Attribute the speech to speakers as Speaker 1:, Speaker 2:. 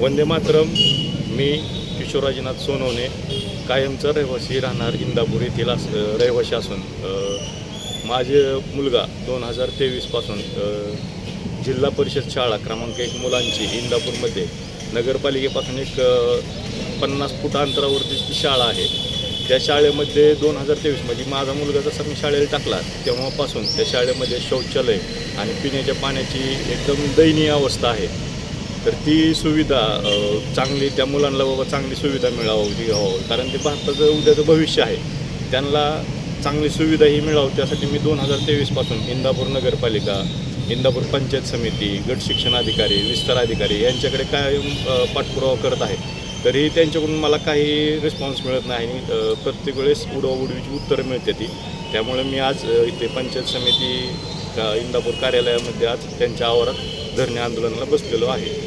Speaker 1: वंदे मातरम. मी किशोराजीनाथ सोनवणे. कायमचा रहिवासी राहणार इंदापूर येथील अस रहिवासी असून माझे मुलगा दोन हजार तेवीसपासून जिल्हा परिषद शाळा क्रमांक एक मुलांची इंदापूरमध्ये. नगरपालिकेपासून एक पन्नास फूट अंतरावरती ती शाळा आहे. त्या शाळेमध्ये दोन हजार तेवीस म्हणजे माझा मुलगा जसा मी शाळेला टाकला तेव्हापासून त्या शाळेमध्ये शौचालय आणि पिण्याच्या पाण्याची एकदम दयनीय अवस्था आहे. तर ती सुविधा चांगली त्या मुलांना बाबा चांगली सुविधा मिळावं ही व्हावं कारण ते भारताचं उद्याचं भविष्य आहे त्यांना चांगली सुविधा ही मिळावं. त्यासाठी मी दोन हजार तेवीसपासून इंदापूर नगरपालिका इंदापूर पंचायत समिती गट शिक्षण अधिकारी विस्तार अधिकारी यांच्याकडे काय पाठपुरावा करत आहे. तरीही त्यांच्याकडून मला काही रिस्पॉन्स मिळत नाही. आणि प्रत्येक वेळेस उडवाउडवीची उत्तरं मिळते ती. त्यामुळे मी आज इथे पंचायत समिती का इंदापूर कार्यालयामध्ये आज त्यांच्या आवारात धरणे आंदोलनाला बसलेलो आहे.